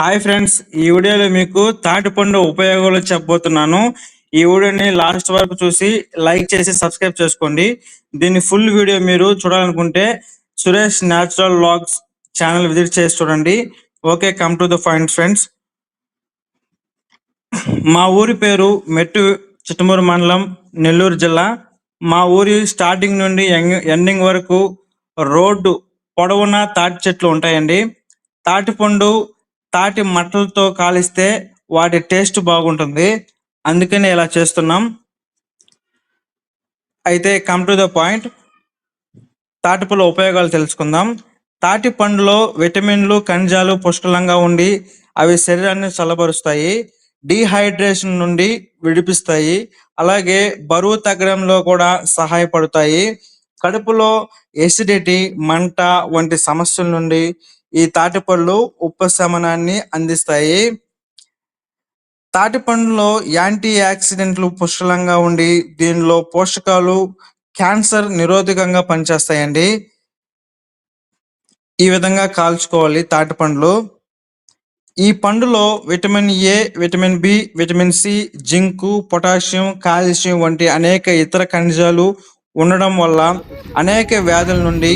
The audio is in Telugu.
హాయ్ ఫ్రెండ్స్ ఈ వీడియోలో మీకు తాటిపండు ఉపయోగాలు చెప్పబోతున్నాను. ఈ వీడియోని లాస్ట్ వరకు చూసి లైక్ చేసి సబ్స్క్రైబ్ చేసుకోండి. దీని ఫుల్ వీడియో మీరు చూడాలనుకుంటే Suresh natural logs channel visit చేసి చూడండి. Okay come to the point friends మా ఊరి పేరు మెట్టు చిట్టమూరు మండలం నెల్లూరు జిల్లా. మా ఊరి స్టార్టింగ్ నుండి ఎంగ్- ఎండింగ్ వరకు రోడ్డు పొడవునా తాటి చెట్లు ఉంటాయండి. తాటిపండు తాటి మట్టలతో కాలిస్తే వాటి టేస్ట్ బాగుంటుంది. అందుకని ఇలా చేస్తున్నాం. అయితే కమ్ టు ద పాయింట్ తాటిపళ్ళ ఉపయోగాలు తెలుసుకుందాం. తాటి పండులో విటమిన్లు ఖనిజాలు పుష్కలంగా ఉండి అవి శరీరాన్ని చల్లబరుస్తాయి. డీహైడ్రేషన్ నుండి విడిపిస్తాయి. అలాగే బరువు తగ్గడంలో కూడా సహాయపడతాయి. కడుపులో ఎసిడిటీ మంట వంటి సమస్యల నుండి ఈ తాటిపళ్ళు ఉపశమనాన్ని అందిస్తాయి. తాటిపండులో యాంటీ ఆక్సిడెంట్లు పుష్కలంగా ఉండి దీనిలో పోషకాలు క్యాన్సర్ నిరోధకంగా పనిచేస్తాయండి. ఈ విధంగా కాల్చుకోవాలి తాటిపండ్లు. ఈ పండులో vitamin A vitamin B vitamin C zinc potassium calcium వంటి అనేక ఇతర ఖనిజాలు ఉండడం వల్ల అనేక వ్యాధుల నుండి